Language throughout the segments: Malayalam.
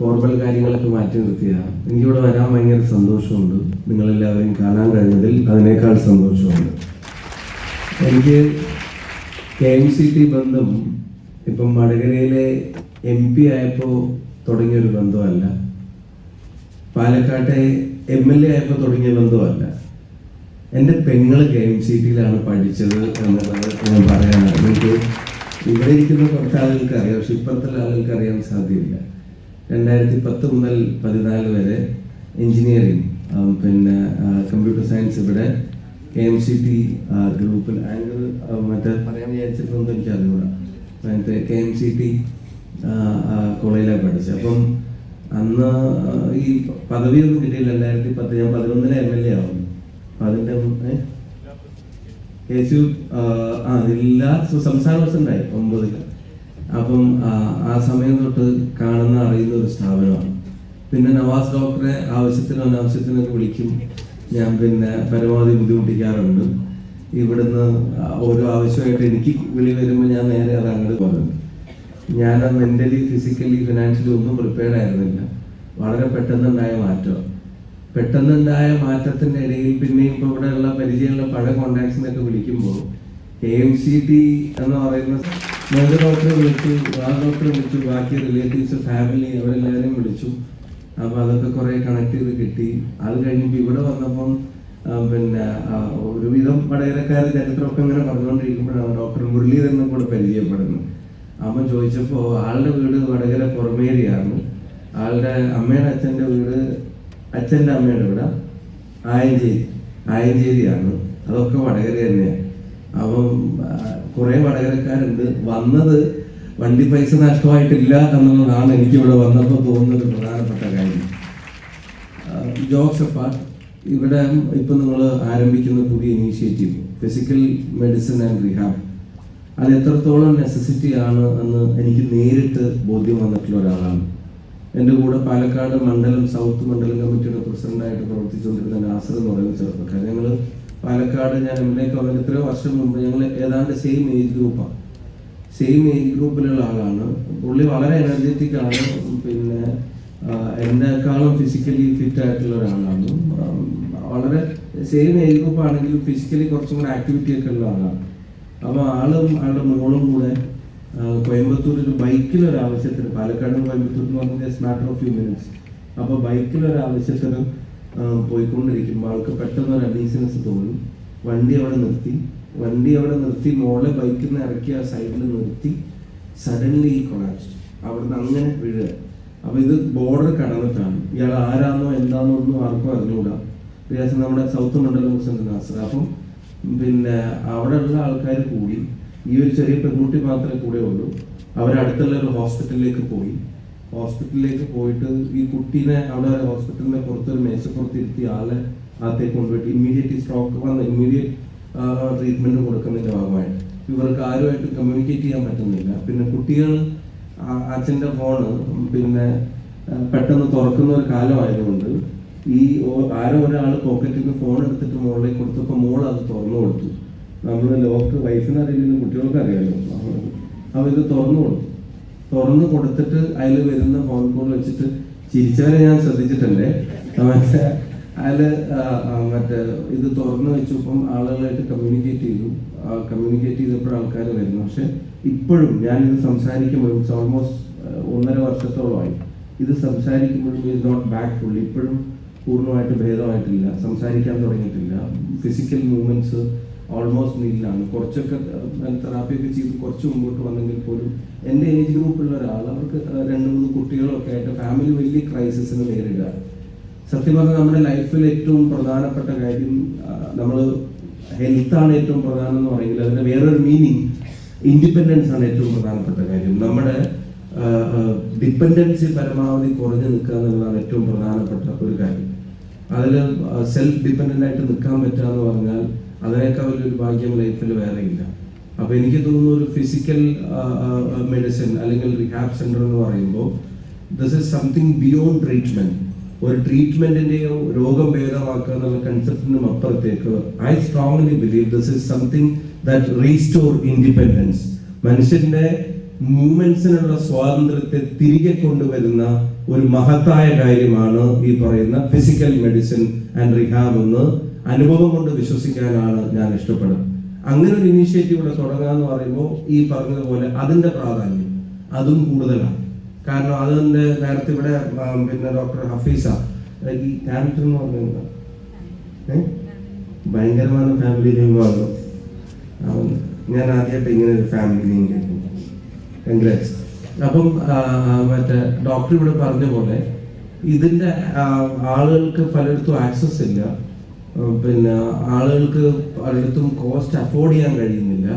ഫോർമൽ കാര്യങ്ങളൊക്കെ മാറ്റി നിർത്തിയതാണ്. എനിക്കിവിടെ വരാൻ ഭയങ്കര സന്തോഷമുണ്ട്. നിങ്ങളെല്ലാവരെയും കാണാൻ കഴിഞ്ഞതിൽ അതിനേക്കാൾ സന്തോഷമുണ്ട്. എനിക്ക് കെ എം സി ടി ബന്ധം ഇപ്പം വടകരയിലെ എം പി ആയപ്പോൾ തുടങ്ങിയൊരു ബന്ധമല്ല. പാലക്കാട്ടെ എം എൽ എ ആയപ്പോൾ തുടങ്ങിയ ബന്ധമല്ല. എന്റെ പെങ്ങൾ കെ എം സി ടിയിലാണ് പഠിച്ചത് എന്നുള്ളത് ഞാൻ പറയാനാണ് എനിക്ക് ഇവിടെ ഇരിക്കുന്ന കുറച്ച് ആളുകൾക്ക് അറിയാം പക്ഷെ ഇപ്പോഴത്തെ ആളുകൾക്ക് അറിയാൻ സാധ്യതയില്ല. രണ്ടായിരത്തി പത്ത് മുതൽ പതിനാല് വരെ എഞ്ചിനീയറിംഗ് പിന്നെ കമ്പ്യൂട്ടർ സയൻസ് ഇവിടെ കെ എം സി ടി ഗ്രൂപ്പിൽ ആങ്കർ മറ്റേ പറയാൻ വിചാരിച്ചിട്ടൊന്നും എനിക്ക് അറിഞ്ഞൂടാ. മറ്റേ കെ എം സി ടി കോളേജിലാണ് പഠിച്ചത്. അപ്പം അന്ന് ഈ പദവിയൊന്നും കിട്ടിയില്ല. രണ്ടായിരത്തി പത്ത് ഞാൻ പതിനൊന്നിലെ എം എൽ എ ആവുന്നു. അപ്പൊ മുന്നേ യേശു ആ എല്ലാ സംസാര സംസ്ഥാന ഉണ്ടായി. ഒമ്പതിൽ അപ്പം ആ, സമയം തൊട്ട് കാണുന്ന അറിയുന്ന ഒരു സ്ഥാപനമാണ്. പിന്നെ നവാസ് ഡോക്ടറെ ആവശ്യത്തിനും അനാവശ്യത്തിനൊക്കെ വിളിക്കും. ഞാൻ പിന്നെ പരമാവധി ബുദ്ധിമുട്ടിക്കാറുണ്ട്. ഇവിടുന്ന് ഓരോ ആവശ്യമായിട്ട് എനിക്ക് വിളി വരുമ്പോൾ ഞാൻ നേരെ അത് അങ്ങോട്ട് പോകുന്നുണ്ട് ഞാൻ മെന്റലി ഫിസിക്കലി ഫിനാൻഷ്യലി ഒന്നും പ്രിപ്പയർഡ് ആയിരുന്നില്ല. വളരെ പെട്ടെന്നുണ്ടായ മാറ്റം. പെട്ടെന്നുണ്ടായ മാറ്റത്തിന്റെ ഇടയിൽ പിന്നെ ഇപ്പൊ ഇവിടെയുള്ള പരിചയമുള്ള പഴയ കോണ്ടാക്ട്സിനൊക്കെ വിളിക്കുമ്പോൾ എ എം സി ടി എന്ന് പറയുന്ന മെഡിക്കൽ ഡോക്ടറെ വിളിച്ചു ആ ഡോക്ടറെ വിളിച്ചു ബാക്കി റിലേറ്റീവ്സ് ഫാമിലി അവരെല്ലാവരെയും വിളിച്ചു. അപ്പൊ അതൊക്കെ കുറെ കണക്ട് ചെയ്ത് കിട്ടി. അത് കഴിഞ്ഞപ്പോ ഇവിടെ വന്നപ്പം പിന്നെ ഒരുവിധം വടകരക്കാർ ചരിത്രമൊക്കെ ഇങ്ങനെ പറഞ്ഞുകൊണ്ടിരിക്കുമ്പോഴാണ് ഡോക്ടർ മുരളീധരനും കൂടെ പരിചയപ്പെടുന്നത്. അമ്മ ചോദിച്ചപ്പോ ആളുടെ വീട് വടകര പുറമേരിയാണ് ആളുടെ അമ്മയുടെ അച്ഛന്റെ വീട് അച്ഛന്റെ അമ്മയുടെ ഇവിടെ ആയഞ്ചേരി. ആയഞ്ചേരിയാണ്. അതൊക്കെ വടകര തന്നെയാണ് അപ്പം കുറേ വടകരക്കാരുണ്ട്. വന്നത് വണ്ടി പൈസ നഷ്ടമായിട്ടില്ല എന്നുള്ളതാണ് എനിക്ക് ഇവിടെ വന്നപ്പോൾ തോന്നുന്ന ഒരു പ്രധാനപ്പെട്ട കാര്യം. ജോക്സ് ഇവിടെ ഇപ്പം നിങ്ങൾ ആരംഭിക്കുന്ന പുതിയ initiative physical medicine and rehab അത് എത്രത്തോളം നെസസിറ്റി ആണ് എന്ന് എനിക്ക് നേരിട്ട് ബോധ്യം വന്നിട്ടുള്ള ഒരാളാണ്. എന്റെ കൂടെ പാലക്കാട് മണ്ഡലം സൗത്ത് മണ്ഡലം കമ്മിറ്റിയുടെ പ്രസിഡന്റായിട്ട് പ്രവർത്തിച്ചുകൊണ്ടിരുന്ന നാസർ എന്ന് പറയുന്ന ചെറുപ്പക്കാരൻ. ഞങ്ങൾ പാലക്കാട് ഞാൻ എം കോളേജ് എത്രയോ വർഷം മുമ്പ് ഞങ്ങൾ ഏതാണ്ട് സെയിം ഏജ് ഗ്രൂപ്പാണ് സെയിം ഏജ് ഗ്രൂപ്പിലുള്ള ആളാണ്. പുള്ളി വളരെ എനർജറ്റിക് ആണ്. പിന്നെ എന്നെക്കാളും ഫിസിക്കലി ഫിറ്റ് ആയിട്ടുള്ള ഒരാളാണ്. വളരെ സെയിം ഏജ് ഗ്രൂപ്പ് ആണെങ്കിലും ഫിസിക്കലി കുറച്ചും കൂടെ ആക്ടിവിറ്റി ഒക്കെ ഉള്ള ആളാണ്. അപ്പോൾ ആളും ആളുടെ മോളും കൂടെ കോയമ്പത്തൂരിൽ ബൈക്കിൽ ഒരു ആവശ്യത്തിന് പാലക്കാട് കോയമ്പത്തൂർ എന്ന് പറഞ്ഞാൽ മാറ്റർ ഓഫ് അപ്പോൾ ബൈക്കിൽ ഒരു ആവശ്യത്തിന് പോയിക്കൊണ്ടിരിക്കുമ്പോൾ ആൾക്ക് പെട്ടെന്ന് ഒരു അനീസിനെസ് തോന്നി. വണ്ടി അവിടെ നിർത്തി. വണ്ടി അവിടെ നിർത്തി മോളെ ബൈക്കിൽ നിന്ന് ഇറക്കി ആ സൈഡിൽ നിർത്തി. സഡൻലി ഈ കൊളാപ്സ് അവിടുന്ന് അങ്ങനെ വീഴുക. അപ്പോൾ ഇത് ബോർഡർ കടന്നിട്ടാണ്. ഇയാൾ ആരാന്നോ എന്താണോ ഒന്നും ആർക്കും അറിഞ്ഞുകൂടാ വിചാരിച്ച നമ്മുടെ സൗത്ത് മണ്ഡലം പ്രസിഡന്റ് നാസർ. അപ്പം പിന്നെ അവിടെ ഉള്ള ആൾക്കാർ കൂടി ഈ ഒരു ചെറിയ പെൺകുട്ടി മാത്രമേ കൂടെ ഉള്ളൂ. അവരടുത്തുള്ള ഒരു ഹോസ്പിറ്റലിലേക്ക് പോയി. ഹോസ്പിറ്റലിലേക്ക് പോയിട്ട് ഈ കുട്ടീനെ അവിടെ ഹോസ്പിറ്റലിന്റെ പുറത്ത് മേശപ്പുറത്ത് ഇരുത്തി ആളെ അകത്തേക്ക് കൊണ്ടുപോയിട്ട് ഇമ്മീഡിയറ്റ് സ്ട്രോക്ക് വന്ന് ഇമ്മീഡിയറ്റ് ട്രീറ്റ്മെന്റ് കൊടുക്കുന്നതിന്റെ ഭാഗമായിട്ട്. ഇവർക്ക് ആരുമായിട്ട് കമ്മ്യൂണിക്കേറ്റ് ചെയ്യാൻ പറ്റുന്നില്ല. പിന്നെ കുട്ടികൾ അച്ഛന്റെ ഫോണ് പിന്നെ പെട്ടെന്ന് തുറക്കുന്ന ഒരു കാലമായതുകൊണ്ട് ഈ ആരോ ഒരാൾ പോക്കറ്റിൽ നിന്ന് ഫോൺ എടുത്തിട്ട് മുകളിലേക്ക് കൊടുത്തപ്പോൾ മോൾ അത് തുറന്നു കൊടുത്തു. നമ്മൾ ലോക്ക് വൈഫിനറിയില്ലെന്ന് കുട്ടികൾക്ക് അറിയാമല്ലോ അവർ ഇത് തുറന്നു കൊടുത്തു. തുറന്നു കൊടുത്തിട്ട് അതിൽ വരുന്ന ഫോൺ കോൾ വെച്ചിട്ട് ചിരിച്ചവരെ ഞാൻ ശ്രദ്ധിച്ചിട്ടുണ്ട് മറ്റേ ആ, മറ്റേ ഇത് തുറന്നു വെച്ചപ്പം ആളുകളായിട്ട് കമ്മ്യൂണിക്കേറ്റ് ചെയ്തു. കമ്മ്യൂണിക്കേറ്റ് ചെയ്തപ്പോൾ ആൾക്കാർ വരുന്നു. പക്ഷെ ഇപ്പോഴും ഞാനിത് സംസാരിക്കുമ്പോഴും ഓൾമോസ്റ്റ് ഒന്നര വർഷത്തോളമായി. ഇത് സംസാരിക്കുമ്പോഴും ഇസ് നോട്ട് ബാക്ക് ഫുൾ ഇപ്പോഴും പൂർണമായിട്ട് ഭേദമായിട്ടില്ല. സംസാരിക്കാൻ തുടങ്ങിയിട്ടില്ല. ഫിസിക്കൽ മൂവ്മെന്റ്സ് ഓൾമോസ്റ്റ് നീലാണ് കുറച്ചൊക്കെ തെറാപ്പി ഒക്കെ ചെയ്ത് കുറച്ച് മുമ്പോട്ട് വന്നെങ്കിൽ പോലും എന്റെ ഏജ് ഗ്രൂപ്പുള്ള ഒരാൾ അവർക്ക് രണ്ട് മൂന്ന് കുട്ടികളൊക്കെ ആയിട്ട് ഫാമിലി വലിയ ക്രൈസിസിന് നേരിടുക. സത്യം പറഞ്ഞാൽ നമ്മുടെ ലൈഫിൽ ഏറ്റവും പ്രധാനപ്പെട്ട കാര്യം നമ്മൾ ഹെൽത്താണ് ഏറ്റവും പ്രധാനം എന്ന് പറയുന്നത്. അതിന്റെ വേറൊരു മീനിങ് ഇൻഡിപെൻഡൻസ് ആണ് ഏറ്റവും പ്രധാനപ്പെട്ട കാര്യം. നമ്മുടെ ഡിപ്പെൻഡൻസി പരമാവധി കുറഞ്ഞു നിൽക്കുക എന്നുള്ളതാണ് ഏറ്റവും പ്രധാനപ്പെട്ട ഒരു കാര്യം. അതിൽ സെൽഫ് ഡിപ്പെൻഡന്റ് ആയിട്ട് നിൽക്കാൻ പറ്റുക എന്ന് പറഞ്ഞാൽ അതിനേക്കാൾ വലിയൊരു ഭാഗ്യം ലൈഫിൽ വേറെ ഇല്ല. അപ്പൊ എനിക്ക് തോന്നുന്നു ഒരു ഫിസിക്കൽ മെഡിസിൻ അല്ലെങ്കിൽ റിഹാബ് സെന്റർ എന്ന് പറയുമ്പോൾ this is something beyond treatment ഒരു ട്രീറ്റ്മെന്റിന്റെയോ രോഗം ഭേദമാക്കുക എന്നുള്ള കൺസെപ്റ്റിനും അപ്പുറത്തേക്ക് I strongly believe this is something that restore independence മനുഷ്യന്റെ മൂവ്മെന്റ്സിനുള്ള സ്വാതന്ത്ര്യത്തെ തിരികെ കൊണ്ടുവരുന്ന ഒരു മഹത്തായ കാര്യമാണ് ഈ പറയുന്ന ഫിസിക്കൽ മെഡിസിൻ ആൻഡ് റിഹാബ് എന്ന് അനുഭവം കൊണ്ട് വിശ്വസിക്കാനാണ് ഞാൻ ഇഷ്ടപ്പെടുന്നത്. അങ്ങനെ ഒരു ഇനീഷ്യേറ്റീവ് ഇവിടെ തുടങ്ങുക എന്ന് പറയുമ്പോൾ ഈ പറഞ്ഞതുപോലെ അതിന്റെ പ്രാധാന്യം അതും കൂടുതലാണ്. കാരണം അതിന്റെ നേരത്തെ ഇവിടെ പിന്നെ ഡോക്ടർ ഹഫീസ ഈ ക്യാരക്ടർ എന്ന് പറയുന്നത് ഏ? ഭയങ്കരമായ ഫാമിലി നെയിമാണ് ഞാൻ ആദ്യമായിട്ട് ഇങ്ങനെ ഒരു ഫാമിലി നെയിം കേട്ടു. അപ്പം മറ്റേ ഡോക്ടർ ഇവിടെ പറഞ്ഞ പോലെ ഇതിന്റെ ആളുകൾക്ക് പലയിടത്തും ആക്സസ് ഇല്ല. പിന്നെ ആളുകൾക്ക് പലയിടത്തും കോസ്റ്റ് അഫോർഡ് ചെയ്യാൻ കഴിയുന്നില്ല.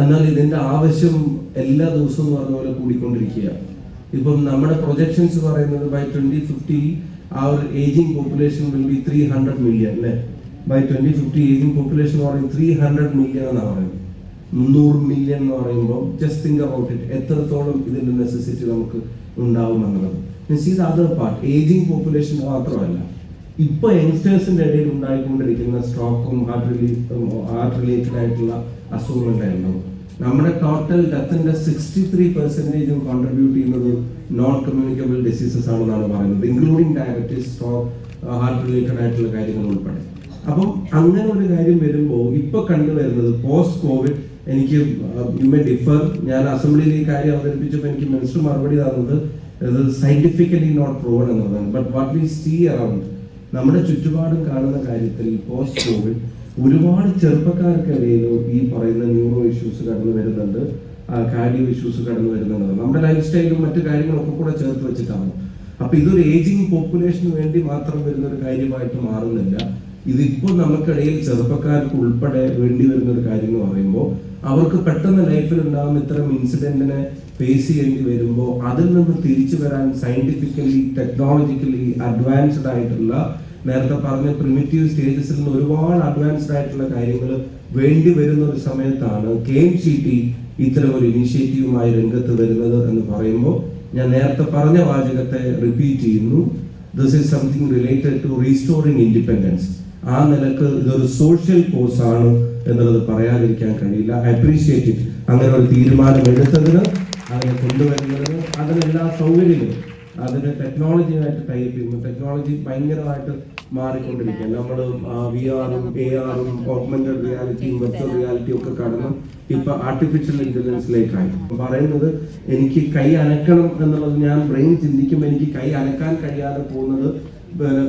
എന്നാൽ ഇതിന്റെ ആവശ്യം എല്ലാ ദിവസവും പറഞ്ഞ പോലെ കൂടിക്കൊണ്ടിരിക്കുക ഇപ്പം നമ്മുടെ പ്രൊജക്ഷൻസ് പറയുന്നത് ബൈ ട്വന്റി ഫിഫ്റ്റി ആ ഒരു aging population will be three hundred million അല്ലേ? By twenty fifty aging population പറയുന്നത് ത്രീ ഹൺഡ്രഡ് മില്യൺ എന്നാണ് പറയുന്നത്. മുന്നൂറ് മില്യൺ എന്ന് പറയുമ്പോൾ ജസ്റ്റ് തിങ്ക് അബൌട്ട് ഇറ്റ് എത്രത്തോളം ഇതിന്റെ നെസസിറ്റി നമുക്ക് ഉണ്ടാവും എന്നുള്ളത്. മീൻസ് ഇത് അതർ പാർട്ട് ഏജിംഗ് പോപ്പുലേഷൻ മാത്രമല്ല. ഇപ്പൊ യങ്സ്റ്റേഴ്സിന്റെ ഇടയിൽ ഉണ്ടായിക്കൊണ്ടിരിക്കുന്ന സ്ട്രോക്കും ഹാർട്ട് റിലീഫ് ഹാർട്ട് റിലേറ്റഡ് ആയിട്ടുള്ള അസുഖങ്ങളുണ്ടായിരുന്നു നമ്മുടെ ടോട്ടൽ ഡെത്തിന്റെ സിക്സ്റ്റി ത്രീ പെർസെന്റേജും കോൺട്രിബ്യൂട്ട് ചെയ്യുന്നത് നോൺ കമ്മ്യൂണിക്കബിൾ ഡിസീസസ് ആണെന്നാണ് പറയുന്നത് including diabetes stroke heart related ആയിട്ടുള്ള കാര്യങ്ങൾ ഉൾപ്പെടെ. അപ്പം അങ്ങനെ ഒരു കാര്യം വരുമ്പോൾ ഇപ്പൊ കണ്ടുവരുന്നത് പോസ്റ്റ് കോവിഡ് എനിക്ക് യു ഡിഫർ ഞാൻ അസംബ്ലിയിൽ ഈ കാര്യം അവതരിപ്പിച്ചപ്പോൾ എനിക്ക് മിനിസ്റ്റർ മറുപടി തന്നത് സയന്റിഫിക്കലി നോട്ട് പ്രൂവൺ എന്നുള്ളതാണ് but what we see around നമ്മുടെ ചുറ്റുപാടും കാണുന്ന കാര്യത്തിൽ പോസ്റ്റ് കോവിഡ് ഒരുപാട് ചെറുപ്പക്കാർക്കിടയിൽ ഈ പറയുന്ന ന്യൂറോ ഇഷ്യൂസ് കടന്നു വരുന്നുണ്ട് കാർഡിയോ ഇഷ്യൂസ് കടന്നു വരുന്നുണ്ട്. നമ്മുടെ ലൈഫ് സ്റ്റൈലും മറ്റു കാര്യങ്ങളൊക്കെ കൂടെ ചേർത്ത് വെച്ചിട്ടാണ്. അപ്പൊ ഇതൊരു ഏജിങ് പോപ്പുലേഷന് വേണ്ടി മാത്രം വരുന്ന ഒരു കാര്യമായിട്ട് മാറുന്നില്ല. ഇതിപ്പോൾ നമുക്കിടയിൽ ചെറുപ്പക്കാർക്ക് ഉൾപ്പെടെ വേണ്ടി വരുന്ന ഒരു കാര്യം എന്ന് പറയുമ്പോൾ അവർക്ക് പെട്ടെന്ന് ലൈഫിൽ ഉണ്ടാകുന്ന ഇത്തരം ഇൻസിഡന്റിനെ ഫേസ് ചെയ്യേണ്ടി വരുമ്പോൾ അതിൽ നിന്ന് തിരിച്ചു വരാൻ സയന്റിഫിക്കലി ടെക്നോളജിക്കലി അഡ്വാൻസ്ഡ് ആയിട്ടുള്ള നേരത്തെ പറഞ്ഞ പ്രിമിറ്റീവ് സ്റ്റേജസിൽ നിന്ന് ഒരുപാട് അഡ്വാൻസ്ഡ് ആയിട്ടുള്ള കാര്യങ്ങൾ വേണ്ടി വരുന്ന ഒരു സമയത്താണ് കെ എം സി ടി ഇത്തരം ഒരു ഇനിഷ്യേറ്റീവുമായി രംഗത്ത് വരുന്നത് എന്ന് പറയുമ്പോൾ ഞാൻ നേരത്തെ പറഞ്ഞ വാചകത്തെ റിപ്പീറ്റ് ചെയ്യുന്നു. This is something related to restoring independence ആ നിലയ്ക്ക് ഇതൊരു സോഷ്യൽ കോഴ്സ് ആണ് എന്നുള്ളത് പറയാതിരിക്കാൻ കഴിയില്ല. ഐ അപ്രീഷിയേറ്റ് ഇറ്റ് അങ്ങനെ ഒരു തീരുമാനം എടുത്തതിന് അതിനെ കൊണ്ടുവരുന്നതിന് അതിനെല്ലാ സൗകര്യങ്ങളും അതിന് ടെക്നോളജിയായിട്ട് ടൈപ്പ് ചെയ്യുന്നു ടെക്നോളജി ഭയങ്കരമായിട്ട് മാറിക്കൊണ്ടിരിക്കുക നമ്മൾ വി ആറും എ ആറും ഓഗ്മെന്റഡ് റിയാലിറ്റിയും വെർച്വൽ റിയാലിറ്റിയും ഒക്കെ കടന്ന് ഇപ്പൊ ആർട്ടിഫിഷ്യൽ ഇന്റലിജൻസിലേക്കായി പറയുന്നത് എനിക്ക് കൈ അനക്കണം എന്നുള്ളത് ഞാൻ ബ്രെയിൻ ചിന്തിക്കുമ്പോൾ എനിക്ക് കൈ അനക്കാൻ കഴിയാതെ പോകുന്നത്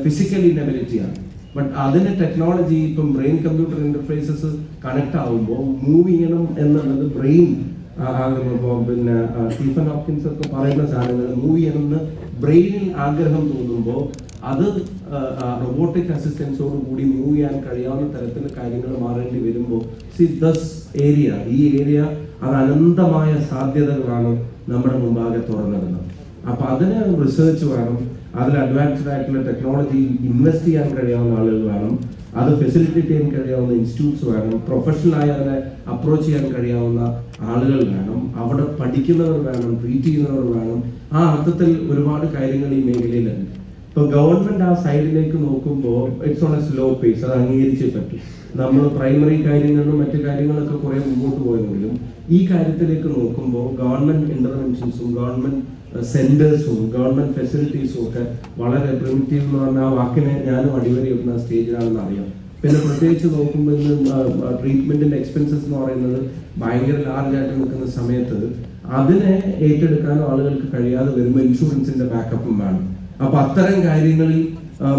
ഫിസിക്കൽ ഇന്നബിലിറ്റിയാണ് ബട്ട് അതിന് ടെക്നോളജി ഇപ്പം ബ്രെയിൻ കമ്പ്യൂട്ടർ ഇന്റർഫേസസ് കണക്ട് ആകുമ്പോൾ മൂവ് ചെയ്യണം എന്നുള്ളത് ബ്രെയിൻ പിന്നെ സ്റ്റീഫൻ ഹോപ്കിൻസ് ഒക്കെ പറയുന്ന സാധനങ്ങൾ മൂവ് ചെയ്യണമെന്ന് ബ്രെയിനിൽ ആഗ്രഹം തോന്നുമ്പോൾ അത് റോബോട്ടിക് അസിസ്റ്റൻസോട് കൂടി മൂവ് ചെയ്യാൻ കഴിയാവുന്ന തരത്തിൽ കാര്യങ്ങൾ മാറേണ്ടി വരുമ്പോൾ സി ദസ് ഏരിയ ഈ ഏരിയ അത് അനന്തമായ സാധ്യതകളാണ് നമ്മുടെ മുമ്പാകെ തുറന്നിടുന്നത്. അപ്പൊ അതിന് റിസർച്ച് വേണം അതിൽ അഡ്വാൻസ്ഡ് ആയിട്ടുള്ള ടെക്നോളജി ഇൻവെസ്റ്റ് ചെയ്യാൻ കഴിയാവുന്ന ആളുകൾ വേണം അത് ഫെസിലിറ്റേറ്റ് ചെയ്യാൻ കഴിയാവുന്ന ഇൻസ്റ്റിറ്റ്യൂട്ട്സ് വേണം പ്രൊഫഷണലായി അതിനെ അപ്രോച്ച് ചെയ്യാൻ കഴിയാവുന്ന ആളുകൾ വേണം അവിടെ പഠിക്കുന്നവർ വേണം ട്രീറ്റ് ചെയ്യുന്നവർ വേണം. ആ അർത്ഥത്തിൽ ഒരുപാട് കാര്യങ്ങൾ ഈ മേഖലയിലുണ്ട് ഇപ്പൊ ഗവൺമെന്റ് ആ സൈഡിലേക്ക് നോക്കുമ്പോൾ it's on a slow pace അത് അംഗീകരിച്ചേ പറ്റും. നമ്മൾ പ്രൈമറി കാര്യങ്ങളിലും മറ്റു കാര്യങ്ങളൊക്കെ കുറെ മുമ്പോട്ട് പോയെങ്കിലും ഈ കാര്യത്തിലേക്ക് നോക്കുമ്പോൾ ഗവൺമെന്റ് ഇന്റർവെൻഷൻസും ഗവൺമെന്റ് സെന്റേഴ്സും ഗവൺമെന്റ് ഫെസിലിറ്റീസും ഒക്കെ വളരെ പ്രിമിറ്റീവ് എന്ന് പറഞ്ഞ ആ വാക്കിനെ ഞാനും അടിവരി വെക്കുന്ന സ്റ്റേജിലാണെന്ന് അറിയാം. പിന്നെ പ്രത്യേകിച്ച് നോക്കുമ്പോൾ ഇന്ന് ട്രീറ്റ്മെന്റിന്റെ എക്സ്പെൻസസ് എന്ന് പറയുന്നത് ഭയങ്കര ലാർജ് ആയിട്ട് നിൽക്കുന്ന സമയത്ത് അതിനെ ഏറ്റെടുക്കാൻ ആളുകൾക്ക് കഴിയാതെ വരുമ്പോൾ ഇൻഷുറൻസിന്റെ ബാക്കപ്പും വേണം. അപ്പൊ അത്തരം കാര്യങ്ങളിൽ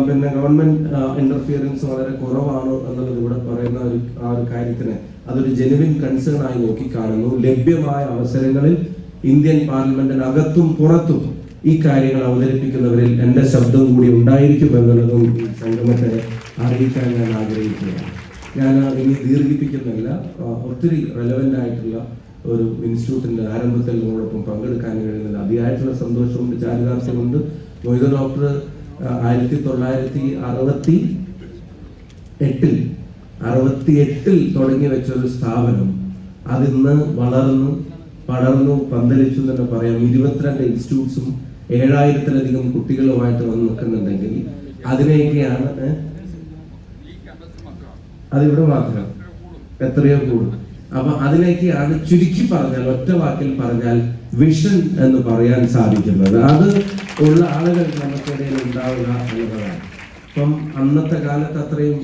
പിന്നെ ഗവൺമെന്റ് ഇന്റർഫിയറൻസ് വളരെ കുറവാണ് എന്നുള്ളത് ഇവിടെ പറയുന്ന ഒരു ആ ഒരു കാര്യത്തിന് അതൊരു ജെനുവിൻ കൺസേൺ ആയി നോക്കിക്കാണുന്നു. ലഭ്യമായ അവസരങ്ങളിൽ ഇന്ത്യൻ പാർലമെന്റിനകത്തും പുറത്തും ഈ കാര്യങ്ങൾ അവതരിപ്പിക്കുന്നവരിൽ എന്റെ ശബ്ദം കൂടി ഉണ്ടായിരിക്കും എന്നുള്ളതും സംഗമത്തെ അറിയിക്കാൻ ഞാൻ ആഗ്രഹിക്കുകയാണ്. ഞാൻ ഇനി ദീർഘിപ്പിക്കുന്നില്ല ഒത്തിരി റെലവെന്റ് ആയിട്ടുള്ള ഒരു ഇൻസ്റ്റിറ്റ്യൂട്ടിന്റെ ആരംഭത്തിൽ നമ്മളോടൊപ്പം പങ്കെടുക്കാൻ കഴിയുന്നില്ല അതിയായിട്ടുള്ള സന്തോഷമുണ്ട് ചാരിതാർത്ഥ്യമുണ്ട് മൊയ്ത ഡോക്ടർ ആയിരത്തി തൊള്ളായിരത്തി അറുപത്തി എട്ടിൽ അറുപത്തി എട്ടിൽ തുടങ്ങി വെച്ച ഒരു സ്ഥാപനം. അതിന്ന് വളർന്നു പടർന്നു പന്തലിച്ചു തന്നെ പറയാം. ഇരുപത്തിരണ്ട് ഇൻസ്റ്റിറ്റ്യൂട്ട്സും ഏഴായിരത്തിലധികം കുട്ടികളുമായിട്ട് വന്ന് നിൽക്കുന്നുണ്ടെങ്കിൽ അതിനെയൊക്കെയാണ്? അതിവിടെ മാത്രം. എത്രയോ കൂടും. അപ്പൊ അതിലേക്ക് ആണ് ചുരുക്കി പറഞ്ഞാൽ ഒറ്റ വാക്കിൽ പറഞ്ഞാൽ വിഷൻ എന്ന് പറയാൻ സാധിക്കുന്നത്. അത് ഉള്ള ആളുകൾ നമുക്കിടയിൽ ഉണ്ടാവുക എന്നുള്ളതാണ് ഇപ്പം അന്നത്തെ കാലത്ത് അത്രയും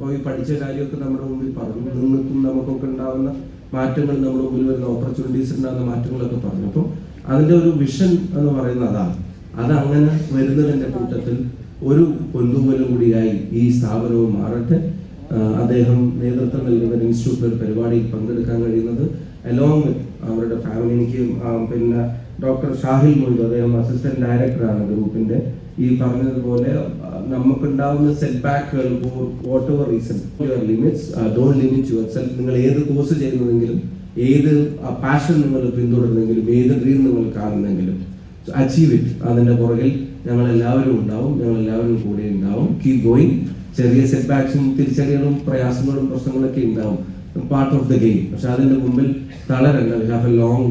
പോയി പഠിച്ച കാര്യമൊക്കെ നമ്മുടെ മുമ്പിൽ പറഞ്ഞു. നിങ്ങൾക്കും നമുക്കൊക്കെ ഉണ്ടാവുന്ന മാറ്റങ്ങൾ നമ്മുടെ മുമ്പിൽ വരുന്ന ഓപ്പർച്യൂണിറ്റീസ് ഉണ്ടാകുന്ന മാറ്റങ്ങളൊക്കെ പറഞ്ഞു. അപ്പം അതിന്റെ ഒരു വിഷൻ എന്ന് പറയുന്നത് അതാണ്. അത് അങ്ങനെ വരുന്നതിന്റെ കൂട്ടത്തിൽ ഒരു പൊന്തുമലും കൂടിയായി ഈ സ്ഥാപനവും മാറട്ടെ. അദ്ദേഹം നേതൃത്വം നൽകുന്ന ഇൻസ്റ്റിറ്റ്യൂട്ടിൽ ഒരു പരിപാടിയിൽ പങ്കെടുക്കാൻ കഴിയുന്നത് അലോങ് വിത്ത് അവരുടെ ഫാമിലി എനിക്ക് പിന്നെ ഡോക്ടർ ഷാഹിൽ മൊയ്തു അദ്ദേഹം അസിസ്റ്റന്റ് ഡയറക്ടറാണ് ഗ്രൂപ്പിന്റെ ഈ പറഞ്ഞതുപോലെ നമുക്ക് നമുക്കുണ്ടാവുന്ന സെറ്റ് ബാക്കുകൾ reason limits don't limit your നിങ്ങൾ ഏത് കോഴ്സ് ചെയ്യുന്നതെങ്കിലും ഏത് പാഷൻ നിങ്ങൾ പിന്തുടരുന്നെങ്കിലും ഏത് ഡ്രീം നിങ്ങൾ കാണുന്നെങ്കിലും അച്ചീവ് ഇറ്റ് അതിന്റെ പുറകിൽ ഞങ്ങൾ എല്ലാവരും ഉണ്ടാവും ഞങ്ങൾ എല്ലാവരും കൂടെ ഉണ്ടാവും. കീപ് ഗോയിങ് ചെറിയ സെറ്റ് ബാക്സും തിരിച്ചടികളും പ്രയാസങ്ങളും പ്രശ്നങ്ങളൊക്കെ ഉണ്ടാവും. പാർട്ട് ഓഫ് ദ ഗെയിം പക്ഷെ അതിന്റെ മുമ്പിൽ തളരല്ല. We have a long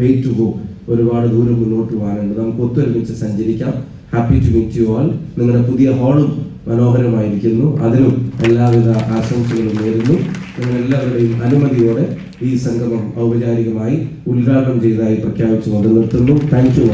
wait to go ഒരുപാട് ദൂരം മുന്നോട്ട് പോകാനുണ്ട്. നമുക്ക് ഒത്തൊരുമിച്ച് സഞ്ചരിക്കാം. Happy to meet you all നിങ്ങളുടെ പുതിയ ഹാളും മനോഹരമായിരിക്കുന്നു. അതിനും എല്ലാവിധ ആശംസകളും നേരുന്നു. നിങ്ങളെല്ലാവരുടെയും അനുമതിയോടെ ഈ സംഗമം ഔപചാരികമായി ഉദ്ഘാടനം ചെയ്തതായി പ്രഖ്യാപിച്ചുകൊണ്ട് നിർത്തുന്നു. Thank you